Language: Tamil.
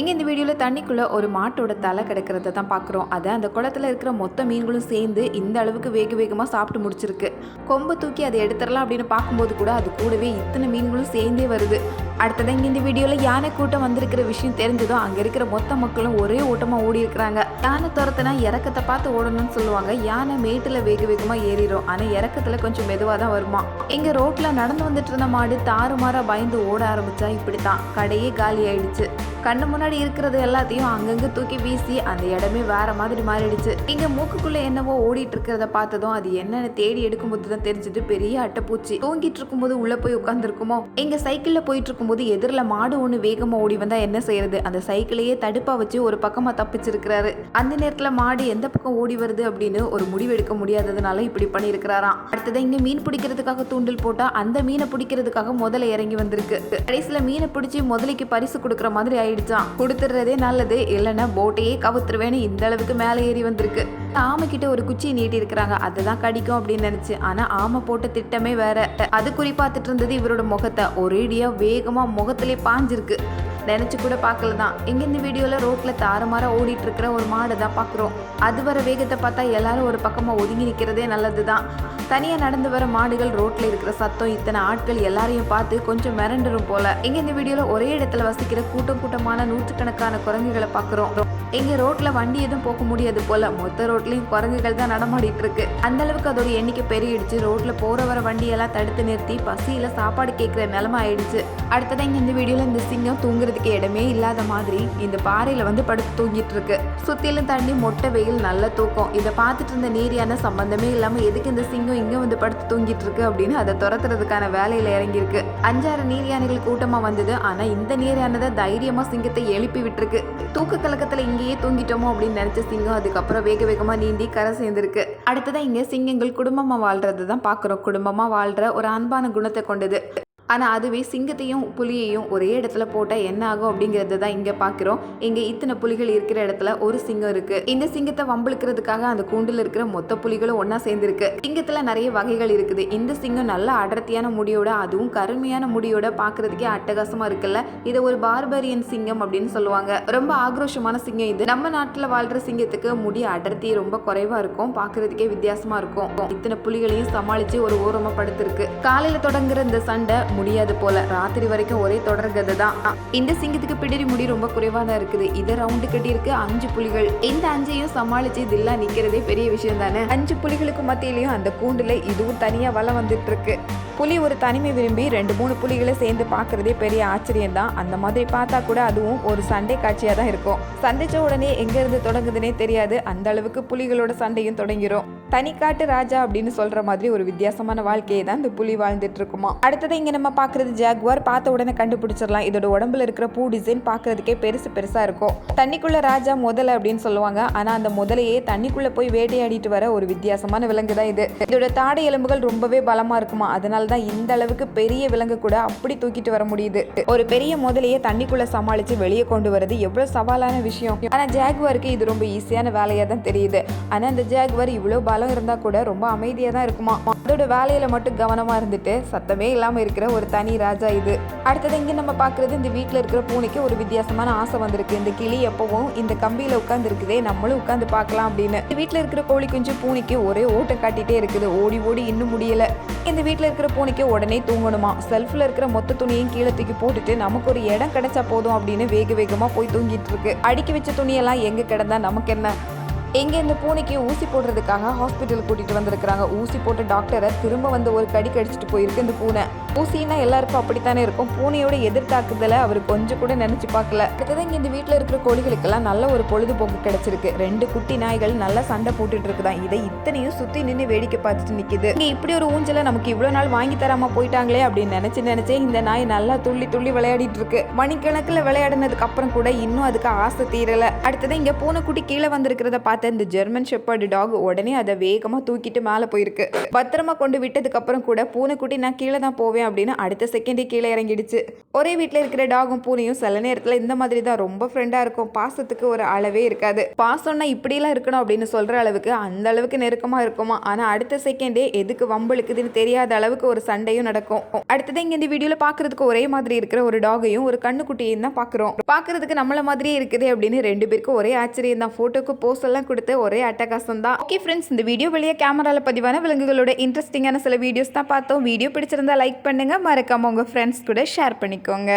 இங்கே இந்த வீடியோவில் தண்ணிக்குள்ளே ஒரு மாட்டோட தலை கிடக்கிறத தான் பார்க்குறோம் அதை அந்த குளத்துல இருக்கிற மொத்த மீன்களும் சேர்ந்து இந்த அளவுக்கு வேக வேகமாக சாப்பிட்டு முடிச்சிருக்கு. கொம்பு தூக்கி அதை எடுத்துடலாம் அப்படின்னு பார்க்கும்போது கூட அது கூடவே இத்தனை மீன்களும் சேர்ந்தே வருது. அடுத்ததான் இங்கே இந்த வீடியோவில் யானை கூட்டம் வந்திருக்கிற விஷயம் தெரிஞ்சதும் அங்கே இருக்கிற மொத்த மக்களும் ஒரே ஓட்டமாக ஓடி இருக்கிறாங்க. யானை துரத்துனா இறக்கத்தை பார்த்து ஓடணும்னு சொல்லுவாங்க. யானை மேட்டில் வேக வேகமாக ஏறிடும் ஆனால் இறக்கத்தில் கொஞ்சம் மெதுவாக தான் வருமா? இங்கே ரோட்டில் நடந்து வந்துட்டு இருந்த மாடு தாறுமாறாக பயந்து ஓட ஆரம்பித்தா இப்படி தான் கடையே காலி ஆயிடுச்சு கண்ணு முன்னாடி இருக்கிறது எல்லாத்தையும் அங்கங்க தூக்கி வீசி அந்த இடமே வேற மாதிரி மாறிடுச்சு. இங்க மூக்குக்குள்ள என்னவோ ஓடிட்டு இருக்கிறத பார்த்ததும் அது என்னன்னு தேடி எடுக்கும்போது தான் தெரிஞ்சது பெரிய அட்டைப்பூச்சி. தூங்கிட்டு இருக்கும்போது உள்ள போய் உட்காந்துருக்குமோ இங்க சைக்கிள்ல போயிட்டு இருக்கும்போது எதிரில் மாடு ஒன்று வேகமா ஓடி வந்தா என்ன செய்யறது? அந்த சைக்கிளையே தடுப்பா வச்சு ஒரு பக்கமா தப்பிச்சிருக்கிறாரு. அந்த நேரத்துல மாடு எந்த பக்கம் ஓடி வருது அப்படின்னு ஒரு முடிவு எடுக்க முடியாததுனால இப்படி பண்ணியிருக்கிறாராம். அடுத்தது இங்க மீன் பிடிக்கிறதுக்காக தூண்டில் போட்டா அந்த மீனை பிடிக்கிறதுக்காக முதல்ல இறங்கி வந்திருக்கு. கடைசியில மீனை பிடிச்சி முதலைக்கு பரிசு கொடுக்குற மாதிரி ஆயிடுச்சான் கொடுத்துடுறதே நல்லது இல்லைன்னா போட்டையே கவுத்துருவேன்னு இந்த அளவுக்கு மேலே ஏறி வந்திருக்கு. ஆமை கிட்ட ஒரு குச்சியை நீட்டி இருக்கிறாங்க. அதுதான் கடிக்கும் அப்படின்னு நினைச்சு. ஆனா ஆமை போட்ட திட்டமே வேற. அது குறிப்பாத்துட்டு இருந்தது இவரோட முகத்தை. ஒரேடியா வேகமா முகத்திலே பாஞ்சிருக்கு. நினச்சி கூட பார்க்கல தான் எங்கேருந்து வீடியோவில் ரோட்டில் ரோட்ல ஓடிட்டு இருக்கிற ஒரு மாடு தான் பார்க்குறோம். அது வர வேகத்தை பார்த்தா எல்லாரும் ஒரு பக்கமாக ஒதுங்கி நிற்கிறதே நல்லது தான் தனியாக நடந்து வர மாடுகள் ரோட்டில் இருக்கிற சத்தம் இத்தனை ஆட்கள் எல்லாரையும் பார்த்து கொஞ்சம் மிரண்டுரும் போல. எங்க இந்த ஒரே இடத்துல வசிக்கிற கூட்டம் கூட்டமான நூற்றுக்கணக்கான குரங்குகளை பார்க்குறோம். எங்க ரோட்டில் வண்டி எதுவும் போக முடியாது போல. மொத்த ரோட்லேயும் குரங்குகள் தான் நடமாடிட்டு இருக்கு அந்த அளவுக்கு அதோட எண்ணிக்கை பெருகிடுச்சு. ரோட்டில் போற வர வண்டியெல்லாம் தடுத்து நிறுத்தி பசியில் சாப்பாடு கேட்குற நிலைமை ஆயிடுச்சு. அடுத்ததான் இங்கே இந்த வீடியோவில் இந்த சிங்கம் படுக்கிறதுக்கு இடமே இல்லாத மாதிரி இந்த பாறையில் வந்து படுத்து தூங்கிட்டு இருக்கு சுத்திலும் தண்ணி மொட்டை வெயில் நல்ல தூக்கம். இதை பார்த்துட்டு இருந்த நீரியான சம்பந்தமே இல்லாமல் எதுக்கு இந்த சிங்கம் இங்கே வந்து படுத்து தூங்கிட்டு இருக்கு அப்படின்னு அதை துரத்துறதுக்கான வேலையில் இறங்கியிருக்கு. அஞ்சாறு நீர் யானைகள் கூட்டமாக வந்தது. ஆனால் இந்த நீர் யானை சிங்கத்தை எழுப்பி விட்டுருக்கு. தூக்க கலக்கத்தில் இங்கேயே தூங்கிட்டோமோ அப்படின்னு நினைச்ச சிங்கம் அதுக்கப்புறம் வேக வேகமாக நீந்தி கரை சேர்ந்துருக்கு. அடுத்ததான் இங்கே சிங்கங்கள் குடும்பமாக வாழ்றது தான் பார்க்குறோம் குடும்பமாக வாழ்கிற ஒரு அன்பான குணத்தை கொண்டது. ஆனால் அதுவே சிங்கத்தையும் புலியையும் ஒரே இடத்துல போட்டால் என்ன ஆகும் அப்படிங்கிறத தான் இங்கே பார்க்குறோம் இங்கே இத்தனை புலிகள் இருக்கிற இடத்துல ஒரு சிங்கம் இருக்குது இந்த சிங்கத்தை வம்பிழுக்கிறதுக்காக அந்த கூண்டில் இருக்கிற மொத்த புலிகளும் ஒன்றா சேர்ந்துருக்கு. சிங்கத்தில் நிறைய வகைகள் இருக்குது. இந்த சிங்கம் நல்ல அடர்த்தியான முடியோட அதுவும் கருமையான முடியோட பார்க்கறதுக்கே அட்டகாசமாக இருக்குல்ல? இதை ஒரு பார்பரியன் சிங்கம் அப்படின்னு சொல்லுவாங்க. ரொம்ப ஆக்ரோஷமான சிங்கம் இது. நம்ம நாட்டில் வாழ்கிற சிங்கத்துக்கு முடி அடர்த்தி ரொம்ப குறைவாக இருக்கும். பார்க்குறதுக்கே வித்தியாசமாக இருக்கும். இத்தனை புலிகளையும் சமாளித்து ஒரு ஓரமாக படுத்திருக்கு. காலையில் தொடங்குற இந்த சண்டை முடியாது போல. ராத்திரி வரைக்கும் ஒரே தொடர்கதை தான். இந்த சிங்கத்துக்கு பிடரி முடி ரொம்ப குறைவா தான் இருக்குது. இது ரவுண்டு கட்டி இருக்கு அஞ்சு புலிகள். இந்த அஞ்சையும் சமாளிச்சு தில்லா நிக்கிறதே பெரிய விஷயம் தானே? அஞ்சு புலிகளுக்கு மத்தியிலையும் அந்த கூண்டுல இதுவும் தனியா வளம் வந்துட்டு இருக்கு புலி ஒரு தனிமை விரும்பி ரெண்டு மூணு புலிகளை சேர்ந்து பார்க்கறதே பெரிய ஆச்சரியம் தான். அந்த மாதிரி பார்த்தா கூட அதுவும் ஒரு சண்டை காட்சியாக தான் இருக்கும். சண்டைச்ச உடனே எங்கேருந்து தொடங்குதுன்னே தெரியாது. அந்த அளவுக்கு புலிகளோட சண்டையும் தொடங்கிரும். தனிக்காட்டு ராஜா அப்படின்னு சொல்ற மாதிரி ஒரு வித்தியாசமான வாழ்க்கையை தான் இந்த புலி வாழ்ந்துட்டு இருக்குமா அடுத்தது இங்க நம்ம பார்க்குறது ஜாகுவார். பார்த்த உடனே கண்டுபிடிச்சிடலாம். இதோட உடம்புல இருக்கிற பூ டிசைன் பார்க்குறதுக்கே பெருசு பெருசாக இருக்கும். தண்ணிக்குள்ள ராஜா முதலை அப்படின்னு சொல்லுவாங்க. ஆனால் அந்த முதலையே தண்ணிக்குள்ளே போய் வேட்டையாடிட்டு வர ஒரு வித்தியாசமான விலங்கு தான் இது. இதோட தாடை எலும்புகள் ரொம்பவே பலமா இருக்குமா? அதனால தான் இந்த அளவுக்கு பெரிய விலங்கு கூட அப்படி தூக்கிட்டு வர முடியுது. ஒரு பெரிய முதலையே தண்ணிக்குள்ளே சமாளித்து வெளியே கொண்டு வரது எவ்வளோ சவாலான விஷயம். ஆனால் ஜாக்வாருக்கு இது ரொம்ப ஈஸியான வேலையாக தான் தெரியுது. ஆனால் அந்த ஜாகுவார் பல பலம் இருந்தால் கூட ரொம்ப அமைதியாக தான் இருக்குமா? அதோட வேலையில மட்டும் கவனமா இருந்துட்டு சத்தமே இல்லாமல் இருக்கிற ஒரு தனி ராஜா இது. அடுத்தது இங்கே நம்ம பாக்குறது இந்த வீட்டில் இருக்கிற பூனைக்கு ஒரு வித்தியாசமான ஆசை வந்திருக்கு. இந்த கிளி எப்பவும் இந்த கம்பியில் உட்காந்துருக்குதே நம்மளும் உட்காந்து பார்க்கலாம் அப்படின்னு. வீட்டில் இருக்கிற கோழி குஞ்சு பூனைக்கு ஒரே ஓட்டம் காட்டிட்டே இருக்குது. ஓடி ஓடி இன்னும் முடியல. இந்த வீட்டில் இருக்கிற பூனைக்கு உடனே தூங்கணுமா? செல்ஃப்ல இருக்கிற மொத்த துணியையும் கீழே தூக்கி போட்டுட்டு நமக்கு ஒரு இடம் கிடைச்சா போதும் அப்படின்னு வேக வேகமாக போய் தூங்கிட்டு இருக்கு. அடுக்கி வச்ச துணியெல்லாம் எங்கே கிடந்தா நமக்கு என்ன? எங்கே இந்த பூனைக்கு ஊசி போடுறதுக்காக ஹாஸ்பிட்டல் கூட்டிகிட்டு வந்திருக்கிறாங்க. ஊசி போட்ட டாக்டரை திரும்ப வந்து ஒரு கடி கடிச்சிட்டு போயிருக்கு இந்த பூனை. ஊசின்னா எல்லாருக்கும் அப்படித்தானே இருக்கும். பூனையோட எதிர்த்தாக்குதலை அவர் கொஞ்சம் கூட நினச்சி பார்க்கல. அடுத்தது இங்கே இந்த வீட்டில் இருக்கிற கோழிகளுக்கெல்லாம் நல்ல ஒரு பொழுதுபோக்கு கிடச்சிருக்கு. ரெண்டு குட்டி நாய்கள் நல்லா சண்டை போட்டுட்டு இருக்குதான். இதை இத்தனையும் சுற்றி நின்று வேடிக்கை பார்த்துட்டு நிற்கிது இங்கே இப்படி ஒரு ஊஞ்சலை நமக்கு இவ்வளோ நாள் வாங்கி தராமல் போயிட்டாங்களே அப்படின்னு நினச்சி நினச்சே இந்த நாய் நல்லா துள்ளி துள்ளி விளையாடிட்டு இருக்கு. மணிக்கணக்கில் விளையாடினதுக்கு அப்புறம் கூட இன்னும் அதுக்கு ஆசை தீரலை. அடுத்தது இங்கே பூனைக்குட்டி கீழே வந்திருக்கிறத பார்த்து பார்த்த இந்த ஜெர்மன் ஷெப்பர்டு டாக் உடனே அதை வேகமாக தூக்கிட்டு மேலே போயிருக்கு. பத்திரமா கொண்டு விட்டதுக்கப்புறம் கூட பூனைக்குட்டி நான் கீழே தான் போவேன் அப்படின்னு அடுத்த செகண்டே கீழே இறங்கிடுச்சு. ஒரே வீட்டில் இருக்கிற டாகும் பூனையும் சில நேரத்தில் இந்த மாதிரி தான் ரொம்ப ஃப்ரெண்டாக இருக்கும். பாசத்துக்கு ஒரு அளவே இருக்காது. பாசம்னா இப்படிலாம் இருக்கணும் அப்படின்னு சொல்கிற அளவுக்கு அந்த அளவுக்கு நெருக்கமாக இருக்குமா? ஆனால் அடுத்த செகண்டே எதுக்கு வம்பளுக்குதுன்னு தெரியாத அளவுக்கு ஒரு சண்டையும் நடக்கும். அடுத்தது இங்கே இந்த வீடியோவில் பார்க்குறதுக்கு ஒரே மாதிரி இருக்கிற ஒரு டாகையும் ஒரு கண்ணுக்குட்டியையும் தான் பார்க்குறோம் பார்க்கறதுக்கு நம்மள மாதிரியே இருக்குது அப்படின்னு ரெண்டு பேருக்கும் ஒரே ஆச்சரியம் தான். ஃபோட்டோக்கு போஸ் எல்லாம் கொடுத்து ஒரே அட்டகாசம் தான் ஓகே ஃப்ரெண்ட்ஸ் இந்த வீடியோ வெளியே கேமராவில் பதிவான விலங்குகளோட இன்ட்ரெஸ்டிங்கான சில வீடியோஸ் தான் பார்த்தோம். வீடியோ பிடிச்சிருந்தா லைக் பண்ணுங்கள் மறக்காமல் உங்கள் ஃப்ரெண்ட்ஸ் கூட ஷேர் பண்ணிக்கோங்க.